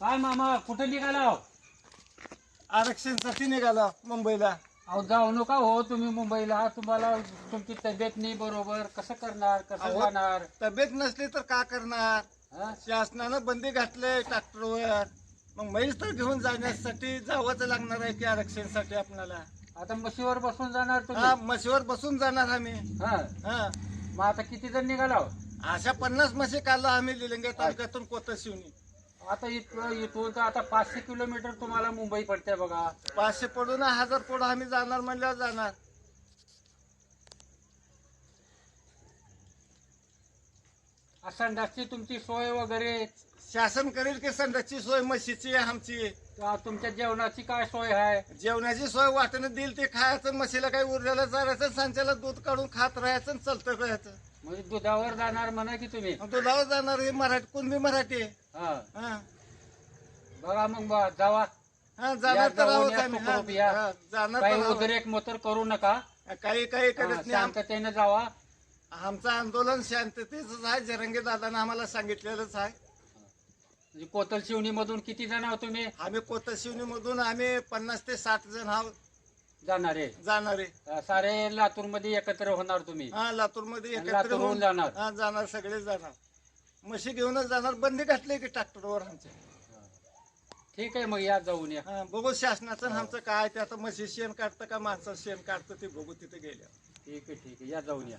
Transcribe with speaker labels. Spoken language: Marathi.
Speaker 1: काय मामा कुठे निघाला हो?
Speaker 2: आरक्षणसाठी निघाला मुंबईला.
Speaker 1: अहो जाऊ नका हो तुम्ही मुंबईला. तुम्हाला तुमची तब्येत नाही बरोबर. कसं करणार? कसं
Speaker 2: अहो.
Speaker 1: जाणार?
Speaker 2: तब्येत नसली तर का करणार?
Speaker 1: हा?
Speaker 2: शासनानं बंदी घातलंय ट्रॅक्टरवर. मग म्हैस तर घेऊन जाण्यासाठी जावंच लागणार आहे की आरक्षणसाठी आपल्याला.
Speaker 1: आता म्हशीवर बसून जाणार
Speaker 2: हा
Speaker 1: तुम्ही
Speaker 2: म्हशीवर बसून जाणार आम्ही.
Speaker 1: हा?
Speaker 2: हा.
Speaker 1: मग आता किती जण निघाला हो?
Speaker 2: अशा पन्नास म्हशी काढला आम्ही लिलिंगे तालुक्यातून कोतशिवनी.
Speaker 1: आता इथं इथून तर आता पाचशे किलोमीटर तुम्हाला मुंबई पडते बघा.
Speaker 2: पाचशे पडून हजार पडून आम्ही जाणार म्हणल्यावर जाणार.
Speaker 1: संडासची तुमची सोय वगैरे?
Speaker 2: शासन करेल की संडासची सोय म्हशीची आहे आमची
Speaker 1: तुमच्या जेवणाची काय सोय आहे?
Speaker 2: जेवणाची सोय वाटणं देईल ते खायचं म्हशीला काही उरलेलं चारायचं सांच्याला दूध काढून खात राहायचं आणि चालतं राहायचं.
Speaker 1: म्हणजे दुधावर जाणार म्हणा की तुम्ही?
Speaker 2: दुधावर जाणार हे मराठी कुणबी मराठी. आहे.
Speaker 1: हा.
Speaker 2: हा.
Speaker 1: बघा मग बा, जावा.
Speaker 2: हा जाणार तर आहोत आम्ही. हा. हा, जाणार
Speaker 1: काही
Speaker 2: तर आहोत.
Speaker 1: उद्रेक मोतर करू नका.
Speaker 2: काही काही करत नाही आम-
Speaker 1: शांततेने जावा.
Speaker 2: आमचं आंदोलन शांततेच आहे. जरंगे दादानं आम्हाला सांगितलेलंच आहे.
Speaker 1: म्हणजे कोतल शिवणी मधून किती जण आहोत तुम्ही?
Speaker 2: आम्ही कोतशिवनी मधून आम्ही पन्नास ते साठ जण आहोत.
Speaker 1: जाणार. आहे
Speaker 2: जाणार. आहे
Speaker 1: अ, सारे लातूरमध्ये एकत्र होणार तुम्ही.
Speaker 2: हा लातूरमध्ये
Speaker 1: आणि
Speaker 2: एकत्र
Speaker 1: लातूरहून
Speaker 2: होऊन
Speaker 1: जाणार.
Speaker 2: हा जाणार सगळे जाणार. म्हशी घेऊनच जाणार बंदी घातली की ट्रॅक्टरवर आमच्या
Speaker 1: ठीक आहे मग या जाऊन या.
Speaker 2: हा, बघू शासनाचं आणि आमचं काय ते. आता म्हशी शेण काढतं का माणसं शेण काढतं ते बघू तिथे गेल्या
Speaker 1: ठीक आहे ठीक आहे. या जाऊन या.